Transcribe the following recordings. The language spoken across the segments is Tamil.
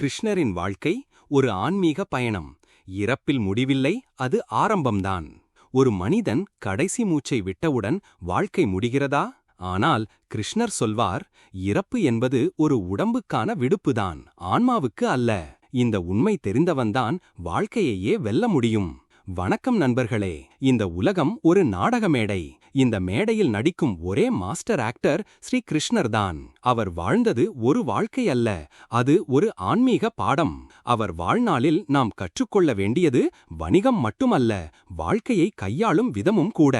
கிருஷ்ணரின் வாழ்க்கை ஒரு ஆன்மீக பயணம். இறப்பில் முடிவில்லை அது ஆரம்பம்தான். ஒரு மனிதன் கடைசி மூச்சை விட்டவுடன் வாழ்க்கை முடிகிறதா? ஆனால் கிருஷ்ணர் சொல்வார் இறப்பு என்பது ஒரு உடம்புக்கான விடுப்புதான் ஆன்மாவுக்கு அல்ல. இந்த உண்மை தெரிந்தவன்தான் வாழ்க்கையையே வெல்ல முடியும். வணக்கம் நண்பர்களே இந்த உலகம் ஒரு நாடக மேடை இந்த மேடையில் நடிக்கும் ஒரே மாஸ்டர் ஆக்டர் ஸ்ரீ கிருஷ்ணர் தான். அவர் வாழ்ந்தது ஒரு வாழ்க்கை அல்ல அது ஒரு ஆன்மீக பாடம். அவர் வாழ்நாளில் நாம் கற்றுக்கொள்ள வேண்டியது வணிகம் மட்டுமல்ல வாழ்க்கையை கையாளும் விதமும் கூட.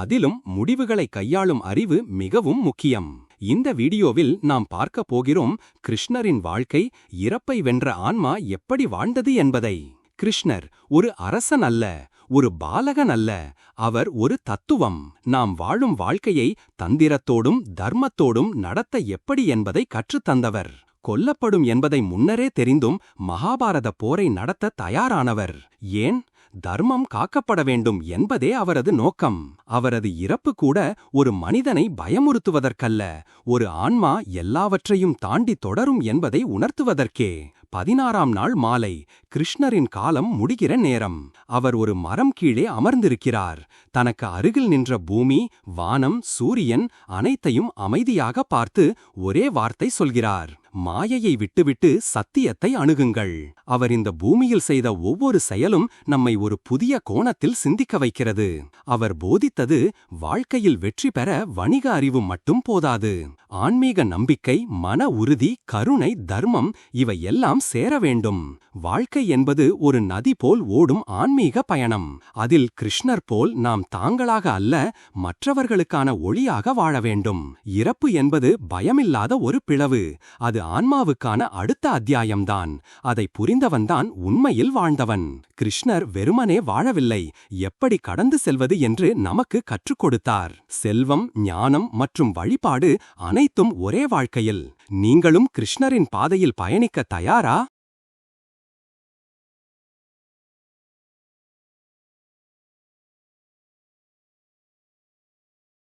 அதிலும் முடிவுகளை கையாளும் அறிவு மிகவும் முக்கியம். இந்த வீடியோவில் நாம் பார்க்கப் போகிறோம் கிருஷ்ணரின் வாழ்க்கை இறப்பை வென்ற ஆன்மா எப்படி வாழ்ந்தது என்பதை. கிருஷ்ணர் ஒரு அரசன் அல்ல ஒரு பாலகன் அல்ல. அவர் ஒரு தத்துவம். நாம் வாழும் வாழ்க்கையை தந்திரத்தோடும் தர்மத்தோடும் நடத்த எப்படி என்பதை கற்றுத்தந்தவர் கொல்லப்படும் என்பதை முன்னரே தெரிந்தும் மகாபாரத போரை நடத்த தயாரானவர். ஏன்? தர்மம் காக்கப்பட வேண்டும் என்பதே அவரது நோக்கம். அவரது இறப்பு கூட ஒரு மனிதனை பயமுறுத்துவதற்கல்ல. ஒரு ஆன்மா எல்லாவற்றையும் தாண்டி தொடரும் என்பதை உணர்த்துவதற்கே. பதினாறாம் நாள் மாலை கிருஷ்ணரின் காலம் முடிகிற நேரம். அவர் ஒரு மரம் கீழே அமர்ந்திருக்கிறார். தனக்கு அருகில் நின்ற பூமி வானம் சூரியன் அனைத்தையும் அமைதியாக பார்த்து ஒரே வார்த்தை சொல்கிறார். மாயையை விட்டுவிட்டு சத்தியத்தை அணுகுங்கள். அவர் இந்த பூமியில் செய்த ஒவ்வொரு செயலும் நம்மை ஒரு புதிய கோணத்தில் சிந்திக்க வைக்கிறது. அவர் போதித்தது வாழ்க்கையில் வெற்றி பெற வணிக அறிவு மட்டும் போதாது. ஆன்மீக நம்பிக்கை மன உறுதி கருணை தர்மம் இவை எல்லாம் சேர வேண்டும். வாழ்க்கை என்பது ஒரு நதி போல் ஓடும் ஆன்மீக பயணம். அதில் கிருஷ்ணர் போல் நாம் தாங்களாக அல்ல மற்றவர்களுக்கான ஒளியாக வாழ வேண்டும். இறப்பு என்பது பயமில்லாத ஒரு பிளவு. அது ஆன்மாவுக்கான அடுத்த அத்தியாயம்தான். அதை புரிந்தவன்தான் உண்மையில் வாழ்ந்தவன். கிருஷ்ணர் வெறுமனே வாழவில்லை. எப்படி கடந்து செல்வது என்று நமக்கு கற்றுக் கொடுத்தார். செல்வம் ஞானம் மற்றும் வழிபாடு அனைத்தும் ஒரே வாழ்க்கையில். நீங்களும் கிருஷ்ணரின் பாதையில் பயணிக்க தயாரா?